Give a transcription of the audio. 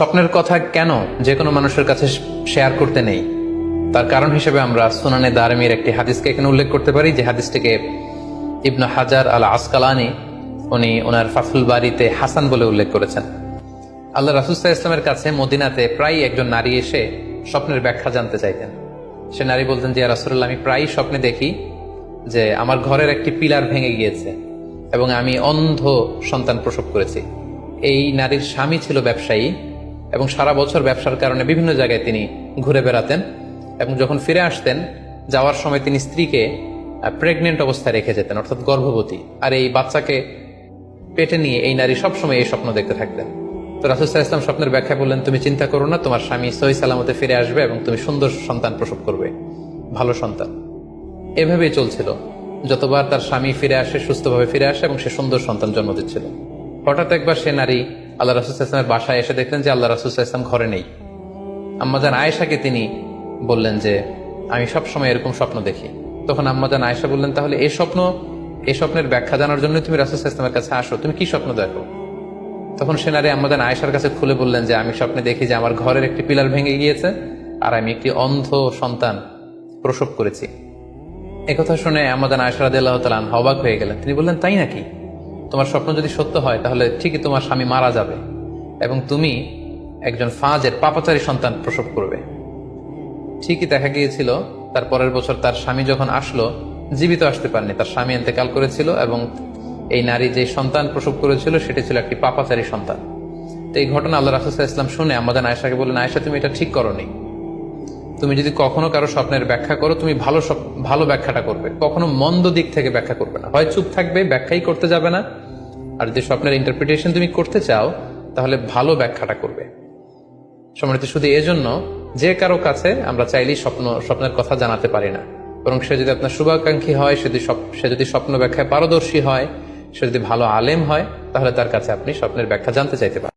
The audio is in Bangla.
স্বপ্নের কথা কেন যে কোনো মানুষের কাছে শেয়ার করতে নেই? তার কারণ হিসেবে আমরা সুনানে দারমির একটি হাদিসকে এখানে উল্লেখ করতে পারি, যে হাদিসটিকে ইবনু হাজার আল আসকালানি উনি ওনার ফাফুল বাড়িতে হাসান বলে উল্লেখ করেছেন। আল্লাহ রাসুস্তা ইসলামের কাছে মদিনাতে প্রায় একজন নারী এসে স্বপ্নের ব্যাখ্যা জানতে চাইতেন। সে নারী বলতেন যে রাসুল্লাহ আমি প্রায় স্বপ্নে দেখি যে আমার ঘরের একটি পিলার ভেঙে গিয়েছে এবং আমি অন্ধ সন্তান প্রসব করেছি। এই নারীর স্বামী ছিল ব্যবসায়ী। এবং সারা বছর ব্যবসার কারণে বিভিন্ন জায়গায় তিনি ঘুরে বেড়াতেন এবং যখন ফিরে আসতেন, যাওয়ার সময় তিনি স্ত্রীকে প্রেগনেন্ট অবস্থায় রেখে যেতেন, অর্থাৎ গর্ভবতী। আর এই বাচ্চাকে পেটে নিয়ে এই নারী সবসময় এই স্বপ্ন দেখতে থাকতেন। তো রাসুসাহ ইসলাম স্বপ্নের ব্যাখ্যা বললেন, তুমি চিন্তা করো না, তোমার স্বামী সহি সালামতে ফিরে আসবে এবং তুমি সুন্দর সন্তান প্রসব করবে, ভালো সন্তান। এভাবেই চলছিল। যতবার তার স্বামী ফিরে আসে, সুস্থভাবে ফিরে আসে এবং সে সুন্দর সন্তান জন্ম দিচ্ছিল। হঠাৎ একবার সে নারী আল্লাহ রাসুসাহ ইসলামের বাসায় এসে দেখলেন যে আল্লাহ রাসুসাহ ইসলাম ঘরে নেই। আম্মাজান আয়েশাকে তিনি বললেন যে, আমি সব সময় এরকম স্বপ্ন দেখি। তখন আম্মাজান আয়েশা বললেন, তাহলে এই স্বপ্ন, এই স্বপ্নের ব্যাখ্যা জানার জন্য তুমি রাসুল ইসলামের কাছে আসো। তুমি কি স্বপ্ন দেখো? তখন সে নারী আমাদের আয়েশার কাছে খুলে বললেন যে, আমি স্বপ্নে দেখি যে আমার ঘরের একটি পিলার ভেঙে গিয়েছে আর আমি একটি অন্ধ সন্তান প্রসব করেছি। একথা শুনে আমাদের আয়েশা রাদিয়াল্লাহু তাআলা আনহা অবাক হয়ে গেলেন। তিনি বললেন, তাই নাকি? তোমার স্বপ্ন যদি সত্য হয়, তাহলে ঠিকই তোমার স্বামী মারা যাবে এবং তুমি একজন ফাঁজের পাপাচারী সন্তান প্রসব করবে। ঠিকই দেখা গিয়েছিল, তার পরের বছর তার স্বামী যখন আসলো, জীবিত আসতে পারেনি। তার স্বামী এতেকাল করেছিল এবং এই নারী যে সন্তান প্রসব করেছিল, সেটি ছিল একটি পাপাচারী সন্তান। তো এই ঘটনা আল্লাহ রাসুল ইসলাম শুনে আমাদের আয়েশাকে বললেন, আয়েশা, তুমি এটা ঠিক করনি। তুমি যদি কখনো কারও স্বপ্নের ব্যাখ্যা করো, তুমি ভালো ভালো ব্যাখ্যাটা করবে। কখনো মন্দ দিক থেকে ব্যাখ্যা করবে না। হয় চুপ থাকবে, ব্যাখ্যাই করতে যাবে না আর যদি স্বপ্নের ইন্টারপ্রিটেশন তুমি করতে চাও, তাহলে ভালো ব্যাখ্যাটা করবে। সম্মানিত শুধু এজন্য, যে কারও কাছে আমরা চাইলেই স্বপ্ন, স্বপ্নের কথা জানাতে পারি না। বরং সে যদি আপনার শুভাকাঙ্ক্ষী হয়, সে যদি সে যদি স্বপ্ন ব্যাখ্যায় পারদর্শী হয়, সে যদি ভালো আলেম হয়, তাহলে তার কাছে আপনি স্বপ্নের ব্যাখ্যা জানতে চাইতে পারেন।